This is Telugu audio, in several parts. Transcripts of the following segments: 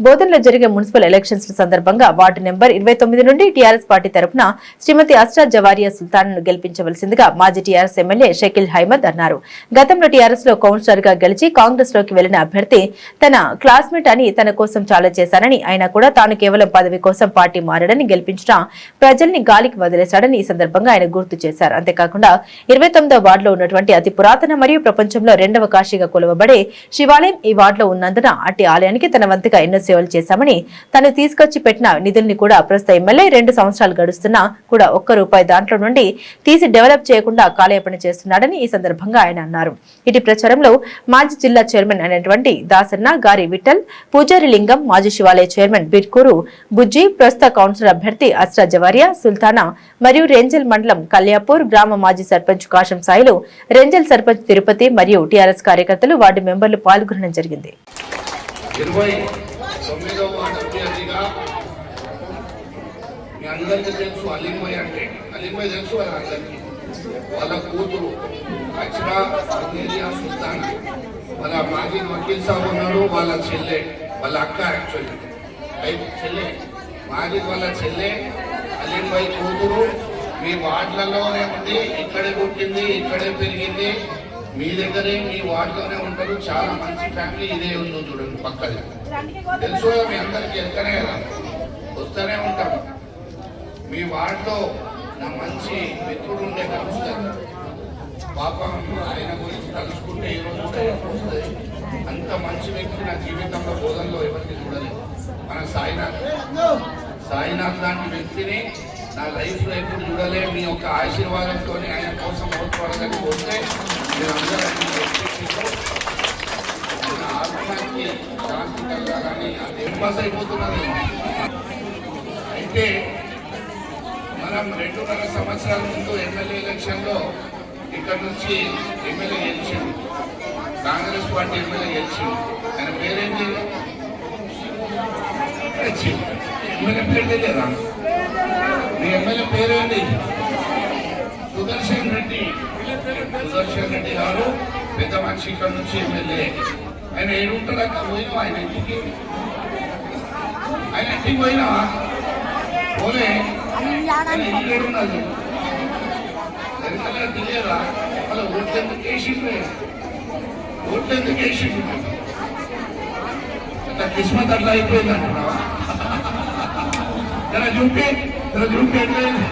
బోధనలో జరిగే మున్సిపల్ ఎలక్షన్స్ సందర్భంగా వార్డు నెంబర్ ఇరవై తొమ్మిది నుండి టీఆర్ఎస్ పార్టీ తరపున శ్రీమతి అస్రా జవారియా సుల్తాన్ గెలిపించవలసిందిగా మాజీ టీఆర్ఎస్ ఎమ్మెల్యే షకీల్ హైమద్ అన్నారు. గతంలో టీఆర్ఎస్లో కౌన్సిలర్గా గెలిచి కాంగ్రెస్లోకి వెళ్ళిన అభ్యర్థి తన క్లాస్మేట్ అని తన కోసం చాలా చేశానని అయినా కూడా తాను కేవలం పదవి కోసం పార్టీ మారడని గెలిపించిన ప్రజల్ని గాలికి వదిలేశాడని ఈ సందర్భంగా ఆయన గుర్తు చేశారు. అంతేకాకుండా ఇరవై తొమ్మిదో వార్డులో ఉన్నటువంటి అతి పురాతన మరియు ప్రపంచంలో రెండవ కాశీగా కొలవబడే శివాలయం ఈ వార్డులో ఉన్నందున అట్టి ఆలయానికి తన వంతుగా ఎన్నో సేవలు చేశామని తను తీసుకొచ్చి పెట్టిన నిధుల్ని కూడా ప్రస్తుత ఎమ్మెల్యే రెండు సంవత్సరాలు గడుస్తున్నా కూడా ఒక్క రూపాయి దాంట్లో నుండి తీసి డెవలప్ చేయకుండా కాలయాపన చేస్తున్నాడని ఈ సందర్భంగా ఆయన అన్నారు. ఇటు ప్రచారంలో మాజీ జిల్లా చైర్మన్ అయినటువంటి దాసన్న గారి విఠల్ పూజారి లింగం మాజీ శివాలయ చైర్మన్ బిర్కూరు బుజ్జి ప్రస్తుత కౌన్సిల్ అభ్యర్థి అస్రా జవారియా సుల్తానా మరియు రెంజల్ మండలం కల్యాపూర్ గ్రామ మాజీ సర్పంచ్ కాశం సాయిలు రెంజల్ సర్పంచ్ తిరుపతి మరియు టీఆర్ఎస్ కార్యకర్తలు వార్డు మెంబర్లు పాల్గొనడం జరిగింది. ఇరవై తొమ్మిదవ అభ్యర్థిగా మీ అందరికీ తెలుసు అలీంబాయ్ అంటే. అలీంబాయ్ తెలుసు వాళ్ళ అందరికీ? వాళ్ళ కూతురు అక్షరా అగ్నేరియా సుల్తాన్. వాళ్ళ మాజీ వకీల్ సాబ్ ఉన్నారు వాళ్ళ చెల్లె వాళ్ళ అక్క యాక్చువల్లీ రైట్ చెల్లె. మాజీ వాళ్ళ చెల్లె అలీంబాయ్ కూతురు మీ వార్డులలోనే ఉంది ఇక్కడే పుట్టింది ఇక్కడే పెరిగింది. మీ దగ్గరే మీ వార్డులోనే ఉంటారు. చాలా మంచి ఫ్యామిలీ ఇదే ఉందో చూడండి పక్కనే. తెలుసు మీ అందరికి ఎక్కనే కదా? వస్తూనే ఉంటాం మీ వార్డులో నా మంచి మిత్రుడు ఉండే కలుస్తారు. పాపం ఆయన గురించి తలుచుకుంటే ఈ రోజు కూడా ఏడుపు వస్తుంది? అంత మంచి వ్యక్తి నా జీవితంలో బోధనలో ఎవరికి చూడలేదు. మన సాయినాథ్. సాయినాథ్ లాంటి వ్యక్తిని నా లైఫ్లో ఎప్పుడు చూడలే మీ యొక్క ఆశీర్వాదంతో ఆయన కలగాలని అయిపోతున్నది. అయితే మనం రెండున్నర సంవత్సరాల ముందు ఎమ్మెల్యే ఎలక్షన్లో ఇక్కడ నుంచి ఎమ్మెల్యే గెలిచింది కాంగ్రెస్ పార్టీ ఎమ్మెల్యే గెలిచింది ఆయన పేరేంటి? ఎమ్మెల్యే పేరు తెలియదా? మీ ఎమ్మెల్యే పేరేంటి సుదర్శన్ రెడ్డి. సుదర్శన్ రెడ్డి గారు పెద్ద మనిషి ఇక్కడ నుంచి ఎమ్మెల్యే. ఆయన ఏడుంటాడక్క? పోయినా ఆయన ఇంటికి? ఆయన ఇంటికి పోయినా పోలే ఆయన వెనకాల తెలియదా వాళ్ళ ఓట్లు ఎందుకు వేసిండ్రు ఓట్లు ఎందుకు వేసిండ్రు కిస్మత్ అట్లా అయిపోయింది అంటున్నావా జర చూపి జర చూపి ఎట్లయింది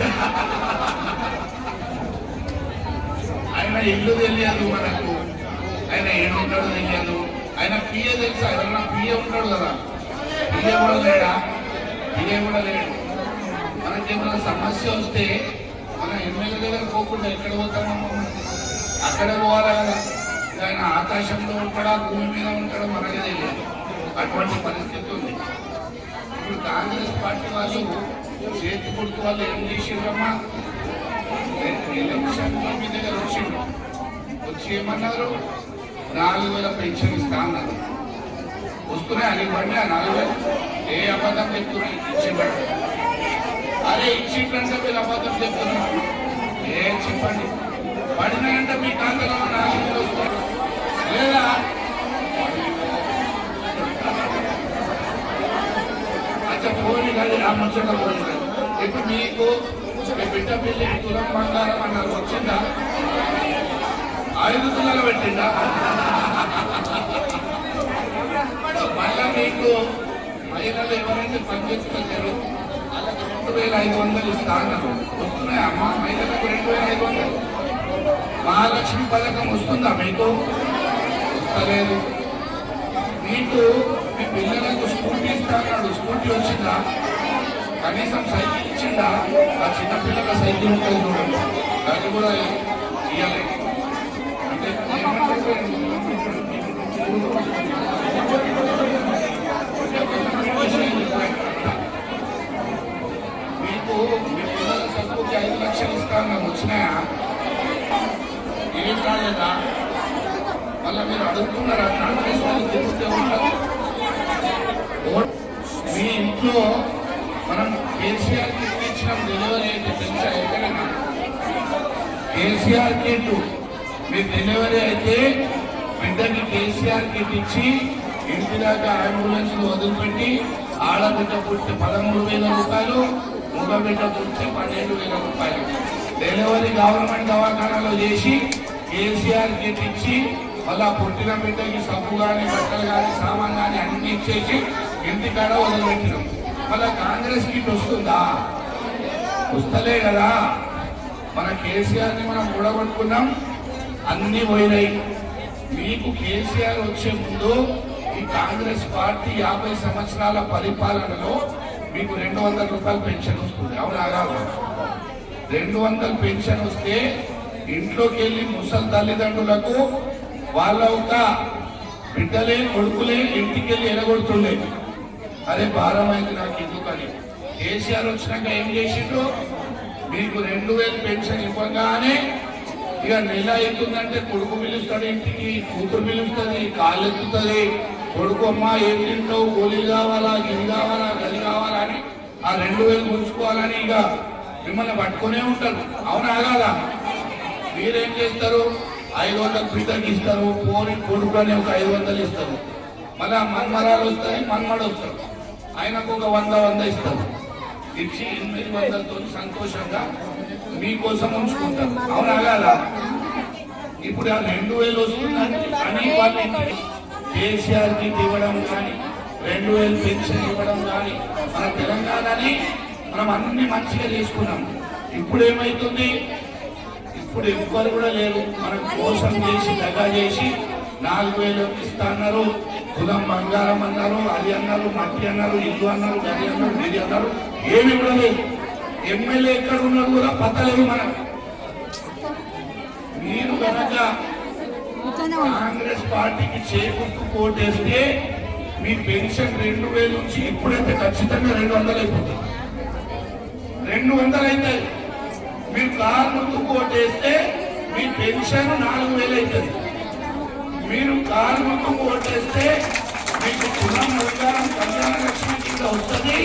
ఆయన ఇల్లు తెలియదు మనకు ఆయన ఏడుంటాడో తెలియదు ఆయన పిఏ తెలుసా ఎవరన్నా పిఏ ఉంటాడు కదా ఇదే కూడా లేడా ఇదే కూడా లేడు మనకి ఏమైనా సమస్య వస్తే మన ఎమ్మెల్యే దగ్గర పోకుండా ఎక్కడ పోతామమ్మా అక్కడ అక్కడే పోవాలి కదా? ఆయన ఆకాశంలో ఉంటాడా భూమి మీద ఉంటాడో మనకే తెలియదు. అటువంటి పరిస్థితి ఉంది. ఇప్పుడు కాంగ్రెస్ పార్టీ వాళ్ళు చేతి కొడుకు వాళ్ళు ఏం చేసిండ్రమ్మా? ఎలక్షన్ మీ దగ్గర వచ్చిండ్రు వచ్చి ఏమన్నారు? నాలుగు వేల పెన్షన్ ఇస్తా అన్నారు. వస్తున్నాయి అని బండి నాలుగు ఏ అబద్ధం చెప్తున్నాయి ఇచ్చేవాడు అరే ఇచ్చిందంటే మీరు అబద్ధం చెప్తున్నారు ఏ చెప్పండి పడినాయంటే మీ ఖాతాలో నాలుగు వేలు వస్తాయి లేదా? అచ్చా పోని కాదు ఆ ముచ్చట పోనీ కాదు ఇప్పుడు మీకు బిడ్డ పెళ్ళి తులం బంగారం అన్నారు వచ్చిందా? ఐదు తులాలు పెట్టిందా మళ్ళా మీకు మహిళలు ఎవరైతే పనిచేస్తున్నారు వాళ్ళకి రెండు వేల ఐదు వందలు ఇస్తా అన్నారు అమ్మా మహిళలకు రెండు వేల ఐదు వందలు. మహాలక్ష్మి పథకం వస్తుందా మీకు? వస్తలేదు. మీకు మీ పిల్లలకు స్కూటీ ఇస్తా స్కూటీ వచ్చిందా? కనీసం సైకిల్ ఇచ్చిందా? ఆ చిన్నపిల్లల సైకిల్ ఉంటుంది చూడండి. దాన్ని కూడా ఇవ్వలేదు అంటే మీకు మీ పిల్లల చదువుకి ఐదు లక్షలు ఇస్తాను వచ్చినాయా ఏం కాలేదా మళ్ళీ మీరు అడుగుతున్నారా కాంగ్రెస్ వాళ్ళు తిరుగుతూ ఉంటారు ఓట్ మీ ఇంట్లో మనం కేసీఆర్ కిట్ ఇచ్చిన డెలివరీ అయితే తెలుసా ఎక్కడైనా కేసీఆర్ కిట్ మీరు డెలివరీ అయితే బిడ్డకి కేసీఆర్ కిట్ ఇచ్చి ఇంటి దాకా అంబులెన్స్ వదిలిపెట్టి ఆడబిడ్డ పుట్టి పదమూడు వేల రూపాయలు మగబిడ్డ పుట్టి పన్నెండు వేల రూపాయలు. డెలివరీ గవర్నమెంట్ దవాఖానాలో చేసి కేసీఆర్ కిట్ ఇచ్చి మళ్ళా పుట్టిన బిడ్డకి సబ్బు కానీ బట్టలు కానీ సామాన్ కానీ అన్ని ఇచ్చేసి ఇంటికాడ వదిలిపెట్టినాం. మళ్ళా కాంగ్రెస్ కిట్ వస్తుందా? వస్తలే కదా. మన కేసీఆర్ని మనం కూడగొట్టుకున్నాం. అన్ని పోయినాయి. మీకు కేసీఆర్ వచ్చే ముందు ఈ కాంగ్రెస్ పార్టీ యాభై సంవత్సరాల పరిపాలనలో మీకు రెండు వందల రూపాయలు పెన్షన్ వస్తుంది. అవునా కాదు రెండు వందల పెన్షన్ వస్తే ఇంట్లోకి వెళ్ళి ముసలి తల్లిదండ్రులకు వాళ్ళ ఒక బిడ్డలే కొడుకులే ఇంటికి వెళ్ళి ఎలగొడుతుండే అరే భారం అయింది నాకు ఎందుకని? కేసీఆర్ వచ్చినాక ఏం చేసిండ్రు మీకు రెండు వేలు పెన్షన్ ఇవ్వగానే ఇక నెల అవుతుందంటే కొడుకు పిలుస్తాడు ఇంటికి కూతురు పిలుస్తుంది కాళ్ళెత్తుతుంది కొడుకు అమ్మ ఏం తింటావు? గోళీలు కావాలా? గిరి కావాలా? గది కావాలా? అని ఆ రెండు వేలు ఉంచుకోవాలని ఇక మిమ్మల్ని పట్టుకునే ఉంటారు. అవునా కాదా? మీరేం చేస్తారు? ఐదు వందల బిడ్డకి ఇస్తారు. పోని కొడుకు అని ఒక ఐదు వందలు ఇస్తారు. మళ్ళీ మన్మరాలు వస్తాయి మన్మడు వస్తారు ఆయనకు ఒక వంద వంద ఇస్తారు. ఇచ్చి ఎనిమిది వందలతో సంతోషంగా మీకోసం ఉంచుకుంటాం. అవునా కాదా? ఇప్పుడు ఆ రెండు వేలు వస్తుందని అని వాళ్ళకి కేసీఆర్కి ఇవ్వడం కానీ రెండు వేలు పెన్షన్ ఇవ్వడం కానీ మన తెలంగాణని మనం అన్ని మంచిగా చేసుకున్నాం. ఇప్పుడు ఏమైతుంది? ఇప్పుడు ఎవ్వరు కూడా లేరు. మనం మోసం చేసి దగా చేసి నాలుగు వేలు ఇస్తా అన్నారు. కులం బంగారం అన్నారు అది అన్నారు మట్టి అన్నారు ఇల్లు అన్నారు గది అన్నారు ఇది అన్నారు ఏమి కూడా లేదు. ఎమ్మెల్యే ఎక్కడ ఉన్నారు కూడా పత్తలేదు మనకు మీరు కనుక కాంగ్రెస్ పార్టీకి చేకుంటూ కోటేస్తే మీ పెన్షన్ రెండు వేలు నుంచి ఇప్పుడైతే ఖచ్చితంగా రెండు వందలు అయిపోతుంది. రెండు వందలు అవుతాయి. మీరు కారు ముందు కోటేస్తే మీ పెన్షన్ నాలుగు వేలు అవుతుంది. మీరు కారు ముందు కోటేస్తే మీకు కులం బంగారం కళ్యాణ లక్ష్మి కింద వస్తుంది.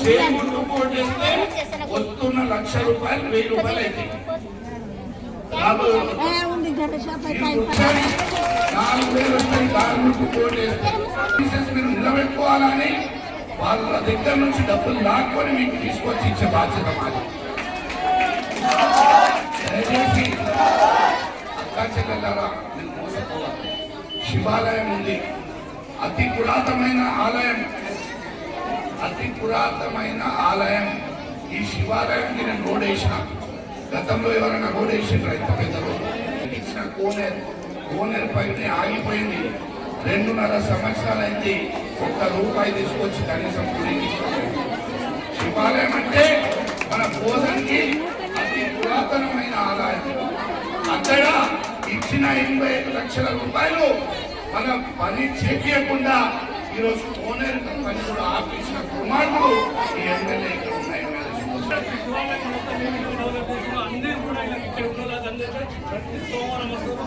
చేకూర్పు కోటేస్తే వస్తున్న లక్ష రూపాయలు వెయ్యి రూపాయలు గణేష్ నాలుగు వేలు వస్తాయి కార్మికు కోటేస్తే ఆఫీసెస్ మీరు నిలబెట్టుకోవాలని వాళ్ళ దగ్గర నుంచి డబ్బులు లాక్కొని మీకు తీసుకొచ్చి ఇచ్చే బాధ్యత మాది. దయచేసి అక్కా మోసపోవాలి శివాలయం ఉంది. అతి పురాతనమైన ఆలయం. అతి పురాతనమైన ఆలయం. ఈ శివాలయానికి నేను రోడ్ గతంలో ఎవరైనా రోడ్ వేసిండ్రు ఇంత పెద్ద ఇచ్చిన కోనేరు. కోనేరు పైన ఆగిపోయింది. రెండున్నర సంవత్సరాలైంది ఒక్క రూపాయి తీసుకొచ్చి కనీసం గుడికి శివాలయం అంటే మన బోధనకి అతి పురాతనమైన ఆలయం. అక్కడ ఇచ్చిన ఎనభై ఐదు లక్షల రూపాయలు మన పని చేయకుండా ఈరోజు కోనేరు పని కూడా ఆపించిన కుమారుడు ఈ ఎమ్మెల్యే ఇక్కడ ఉన్నాయి అందరూ కూడా ఇక్కడ ఉన్న ప్రతి సోమవారం వస్తారు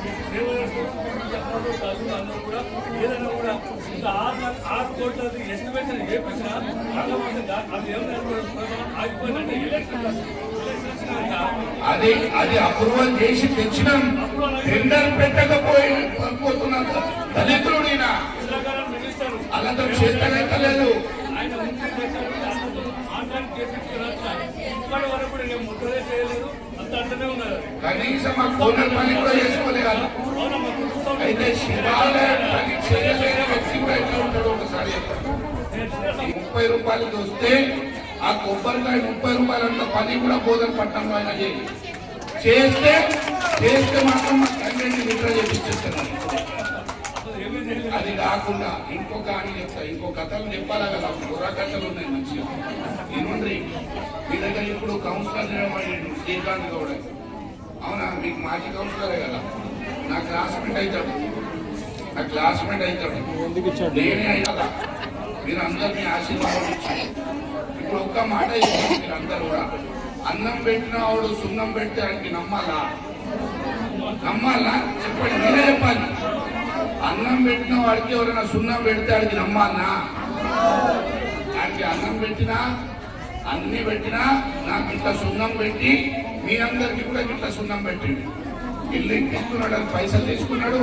అందరూ కూడా ఏదైనా కూడా ఇంత ఆరు ఆరు ఎస్టిమేషన్ చేపించినా అది ఏమైనా ఆగిపోయిందంటే ఎలక్షన్ అది అది అప్రూవల్ చేసి తెచ్చినాం. టెండర్ పెట్టకపోయి పోతున్న దళితుడు ఈయన తెలంగాణ ఇప్పటి వరకు కూడా నేను ముద్రనే చేయలేదు. అంత అంటనే ఉన్నారు. కనీసం కోనర్ పని కూడా చేసుకోలేదు అయితే శివాలయం పని చేయలేని వ్యక్తి కూడా ఎట్లా ఉంటాడు ఒకసారి చెప్పండి. ఈ ముప్పై రూపాయలకి వస్తే ఆ కొబ్బరికాయ ముప్పై రూపాయలంత పని కూడా బోధన పట్టణంలో ఆయన చేస్తే చేస్తే మాత్రం మా తండ్రిని కాకుండా ఇంకొక అని చెప్తా ఇంకో కథలు చెప్పాలా కదా? బుర్ర కథలు ఉన్నాయి మంచిగా. ఇనుండ్రి మీ దగ్గర ఇప్పుడు కౌన్సిలర్ నిలబడి శ్రీకాంత్ గౌడ అవునా? మీకు మాజీ కౌన్సిలరే కదా. నా క్లాస్మేట్ అవుతాడు నా క్లాస్మేట్ అవుతాడు నేనే అయినా. మీరు అందరినీ ఆశీర్వాదం ఇచ్చారు. ఇప్పుడు ఒక్క మాట మీరు అందరు కూడా. అన్నం పెట్టిన వాడు సున్నం పెడితే ఆయనకి నమ్మాలా? నమ్మాలా? చెప్పండి మీరే చెప్పాలి. అన్నం పెట్టిన వాడికి ఎవరైనా సున్నం పెడితే ఆడికి నమ్మాలనా? ఆయనకి అన్నం పెట్టినా అన్ని పెట్టినా నాకు ఇంత సున్నం పెట్టి మీ అందరికి కూడా ఇంత సున్నం పెట్టిండు. ఇల్లు తీసుకున్నాడు అని పైసలు తీసుకున్నాడు.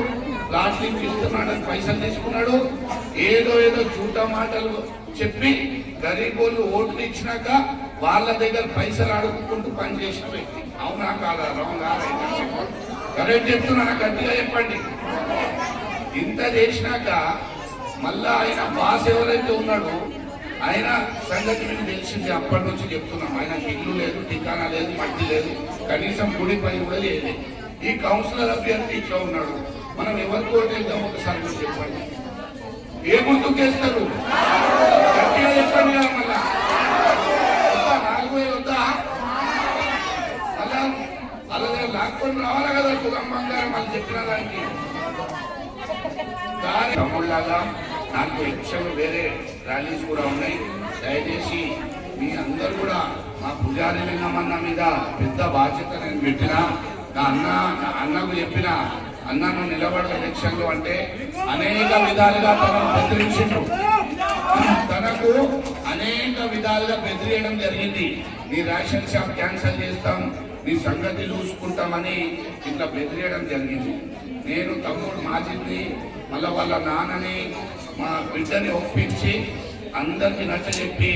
ప్లాస్టిక్ అని పైసలు తీసుకున్నాడు. ఏదో ఏదో చూట మాటలు చెప్పి గరీబోళ్ళు ఓట్లు ఇచ్చినాక వాళ్ళ దగ్గర పైసలు అడుగుకుంటూ పనిచేసిన వ్యక్తి. అవునా కాదా? రాంగా కరెక్ట్ చెప్తున్నా నాకు గట్టిగా చెప్పండి. ఇంత చేసినాక మళ్ళా ఆయన బాస్ ఎవరైతే ఉన్నాడో ఆయన సంగతి మీకు తెలిసింది. అప్పటి నుంచి చెప్తున్నాం. ఆయన ఇల్లు లేదు టికానా లేదు మట్టి లేదు. కనీసం గుడి పని కూడా లేదు ఈ కౌన్సిలర్ అభ్యర్థి ఇట్లా ఉన్నాడు. మనం ఎవరికి ఓటేద్దాం ఒకసారి మీరు చెప్పండి. ఏ గుర్తుకేస్తారు గట్టిగా చెప్పండి కదా మళ్ళా. నాలుగు వేలు వద్దా? అలా అలా లాక్కొని రావాలి కదా? కులం బంగారం వాళ్ళు చెప్పిన దానికి. కానీ తమ్ముళ్ళగా నాకు ఎక్షన్ వేరే ర్యాలీస్ కూడా ఉన్నాయి. దయచేసి మీ అందరు కూడా మా పుజారి లింగమన్న మీద పెద్ద బాధ్యత నేను పెట్టిన. నా అన్న నా అన్నకు చెప్పిన అన్నను నిలబడ ఎలక్షన్లు అంటే అనేక విధాలుగా తనను బెదిరించిండు తనకు అనేక విధాలుగా బెదిరియడం జరిగింది. నీ రేషన్ షాప్ క్యాన్సిల్ చేస్తాం నీ సంగతి చూసుకుంటామని ఇట్లా బెదిరియడం జరిగింది. నేను తమ్ముడు మాజీని మళ్ళీ వాళ్ళ నాన్నని మా బిడ్డని ఒప్పించి అందరికి నచ్చజెప్పి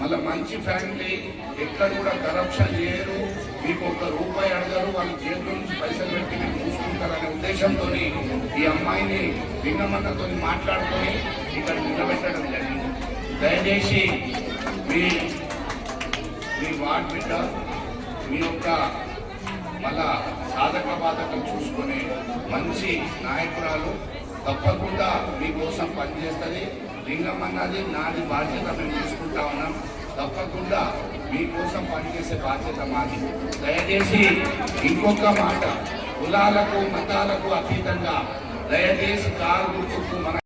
మళ్ళీ మంచి ఫ్యామిలీ ఎక్కడ కూడా కరప్షన్ చేయరు. మీకు ఒక రూపాయి అడగరు వాళ్ళ చేతుల నుంచి పైసలు పెట్టి మీరు చూసుకుంటారనే ఉద్దేశంతో ఈ అమ్మాయిని భిన్నమన్నతో మాట్లాడుకొని ఇక్కడ నిలబెట్టడం జరిగింది. దయచేసి మీ మీ వార్డ్ బిడ్డ మీ యొక్క మళ్ళా సాధక బాధకం చూసుకునే మంచి నాయకురాలు తప్పకుండా మీకోసం పనిచేస్తుంది. లింగం అన్నది నాది బాధ్యత మేము తీసుకుంటా ఉన్నాం. తప్పకుండా మీకోసం పనిచేసే బాధ్యత మాది. దయచేసి ఇంకొక మాట. కులాలకు మతాలకు అతీతంగా దయచేసి కారు గుర్తుకు మన